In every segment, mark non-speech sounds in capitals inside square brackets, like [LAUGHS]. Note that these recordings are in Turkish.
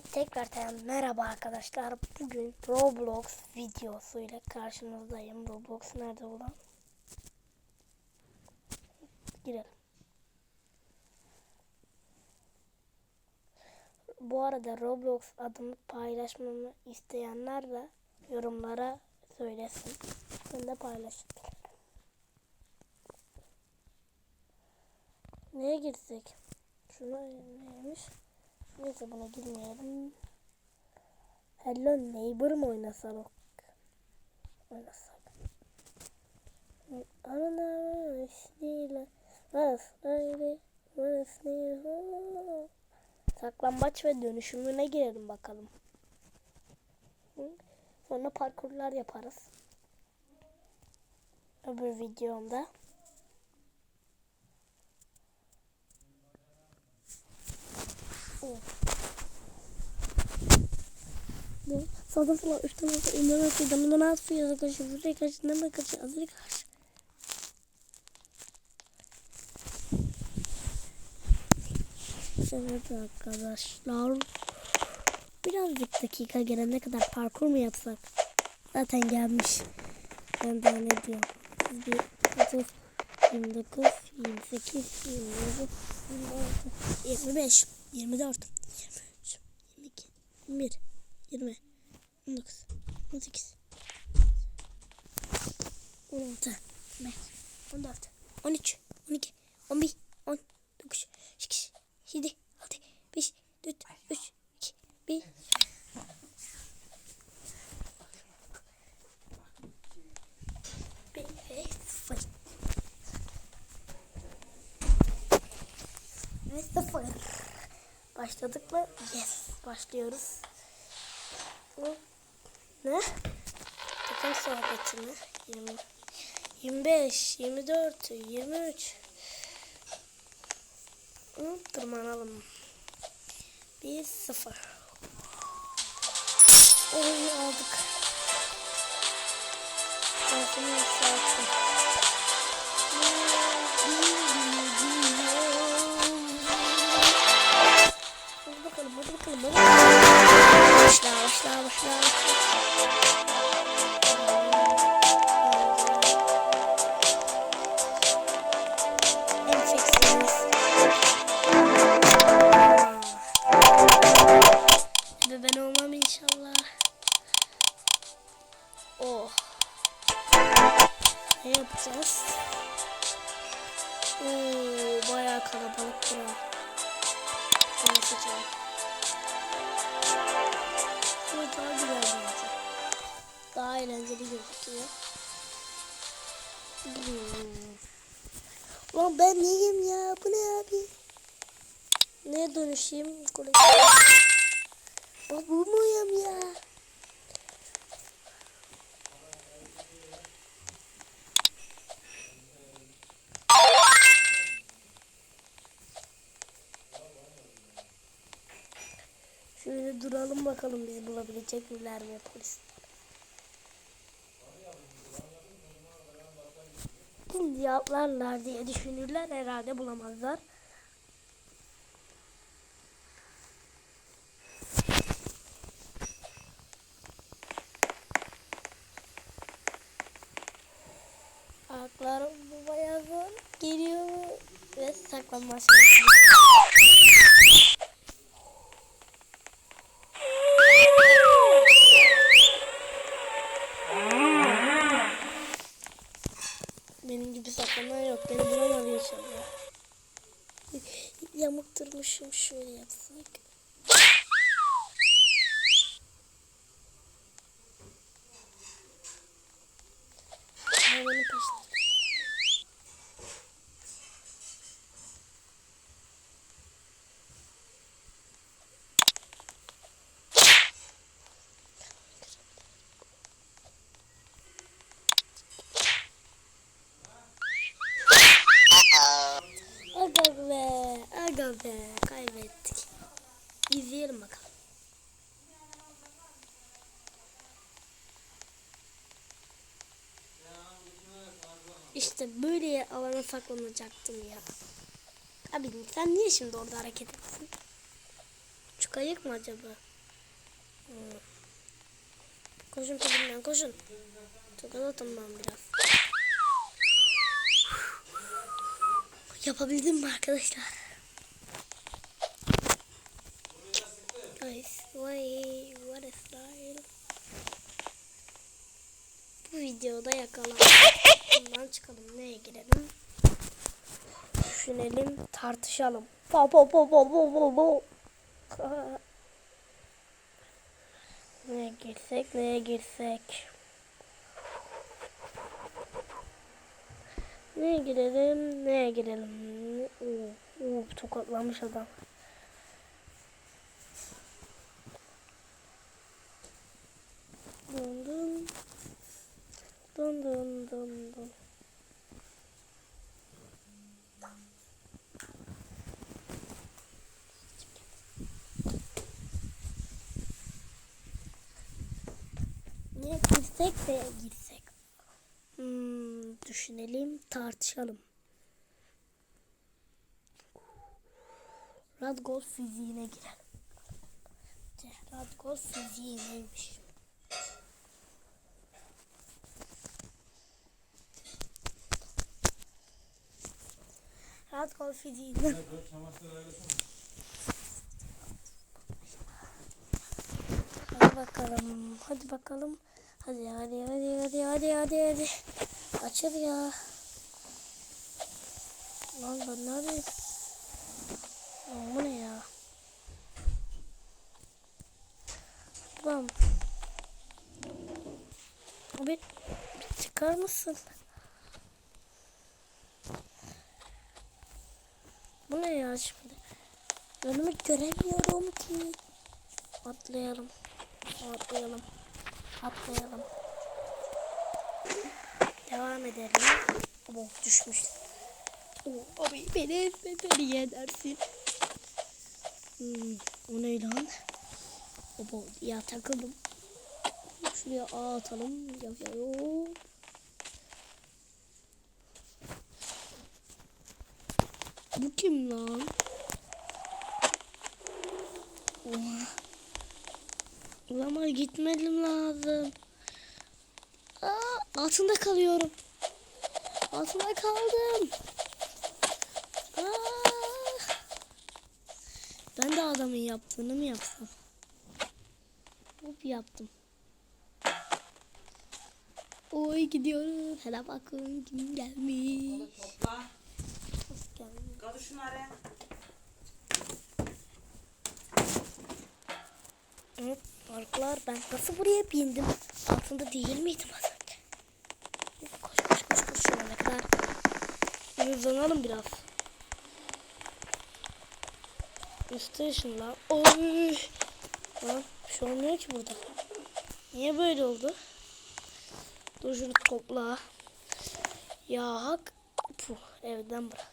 Tekrardan merhaba arkadaşlar. Bugün Roblox videosu ile karşınızdayım. Roblox nerede ulan? Girelim. Bu arada Roblox adımı paylaşmamı isteyenler de yorumlara söylesin. Ben de paylaşırım. Neye girsek? Şuna neymiş? Neyse buna girmeyelim. Hello Neighbor mı oynasak? Oynasak. Ana işte Varasaydı Varasaydı Saklambaç ve dönüşümüne girelim bakalım. Sonra parkurlar yaparız. Öbür videomda. Ne? Sağdan sola üç tane olsa inanın ki damına ne yapıyor arkadaşlar buraya karşı ne karşı azıcık karşı. Evet arkadaşlar. Birazcık dakika gelene kadar parkur mu yapsak? Zaten gelmiş. Ben daha ne diyorum? Bir 30, 29, 28, 27, 26, 25, 24, 23, 22, 21, 20, 19, 18, 16, 15, 14, 13, 12, 11, 10, 9, 8, 7, 6, 5, 4, 3, 2, 1. Bir ve sıfır. Başladık mı? Yes. Başlıyoruz. Bu ne? Takım sohbeti mi? 20, 25, 24, 23. Hı, tırmanalım. 1 0. Oyunu aldık. Şansını yükselttim. Bakalım, hadi bakalım, hadi bakalım. Başla, başla, başla. Koleksiyon. Bak bu muyum ya? Şöyle duralım bakalım bizi bulabilecek miler mi polis? Şimdi atlarlar diye düşünürler herhalde bulamazlar. Ve saklanmaç Benim gibi saklanan yok. Beni bulamadı inşallah. Yamuk durmuşum şöyle yapsak. Be, kaybettik. İzleyelim bakalım. İşte böyle alana saklanacaktım ya. Abi sen niye şimdi orada hareket etsin? Çok Kayık mı acaba? Hmm. Koşun peşimden koşun. Tokalatın ben biraz. Yapabildim mi arkadaşlar? Why, what a style. Bu videoda yakalan. Bundan çıkalım. Neye girelim? Düşünelim, tartışalım. Po po po po po po po. [LAUGHS] Neye girsek, neye girsek? Neye girelim, neye girelim? Oo, oo, tokatlamış adam. Dun dun. Dun dun dun dun. Ne girsek de girsek. Hmm, düşünelim, tartışalım. Radgol fiziğine girelim. Radgol fiziği neymiş? Radgol fiziğine. Hadi bakalım. Hadi bakalım. Hadi hadi hadi hadi hadi hadi hadi. Açıl ya. Lan ben neredeyim? Lan bu ne ya? Lan. Abi bir çıkar mısın? Bu ne ya şimdi? Önümü göremiyorum ki. Atlayalım. Atlayalım. Atlayalım. Devam edelim. Abo düşmüş. Oo, abi beni ezme beni yenersin. Hmm, o ne lan? Abo ya takıldım. Şuraya atalım. Ya ya yo. Bu kim lan? Oha. Ama gitmedim lazım. Aa, altında kalıyorum. Altında kaldım. Ben de adamın yaptığını mı yapsam? Hop yaptım. Oy gidiyorum. Hele bakın kim gelmiş. Topla. Kaldır şunları. Evet parklar ben nasıl buraya bindim? Altında değil miydim az önce? Koş koş koş koş şuna kadar. Hızlanalım biraz. Üstü ışınla. Oy. Lan bir şey olmuyor ki burada. Niye böyle oldu? Dur şunu topla. Ya hak. Puh evden bırak.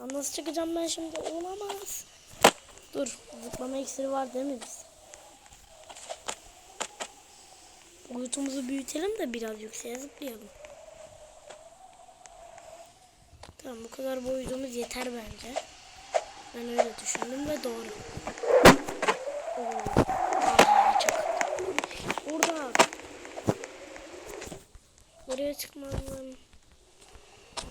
Lan nasıl çıkacağım ben şimdi? Olamaz. Dur zıplama iksiri var değil mi biz? Boyutumuzu büyütelim de biraz yükseğe zıplayalım. Tamam bu kadar boyutumuz yeter bence. Ben öyle düşündüm ve doğru. Oo. Orada. Oraya çıkmalım.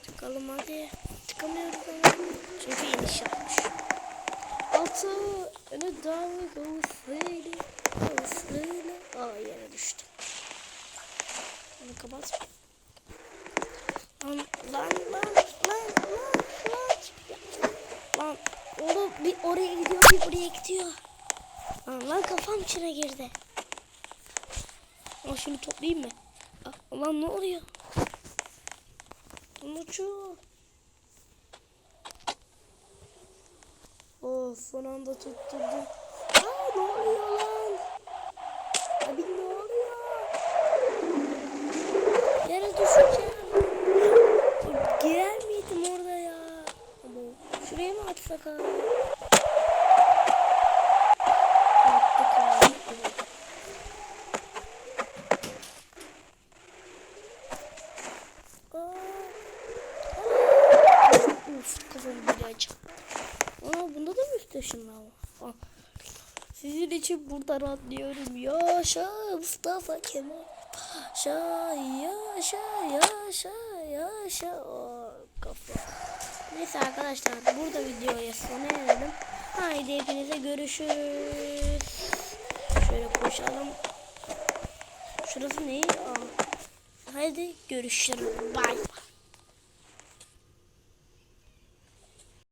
Çıkalım hadi. Çıkamıyoruz ama. Çünkü iniş yapmış. Altı. Go slowly. Go slowly. Aa yere düştüm. Onu kapat. Lan lan lan lan lan lan. Oğlum bir oraya gidiyor bir buraya gidiyor. Lan, lan kafam içine girdi. Lan şunu toplayayım mı? Aa, Lan ne oluyor? Lan uçuyor. Oh son anda tutturdum. Aa ne oluyor lan? Abi ne oluyor? Yere düşeceğim. Girer miydim orada ya? Ama şuraya mı atsak abi? Attık abi. Aa. Aa. Uf kafamı bir açık. Aa bunda da mı üst ışınlar var? Aa, için buradan atlıyorum. Yaşa Mustafa Kemal. Yaşa yaşa yaşa yaşa. Kafa. Neyse arkadaşlar burada videoya sona erelim. Haydi hepinize görüşürüz. Şöyle koşalım. Şurası ne? Haydi görüşürüz. Bay.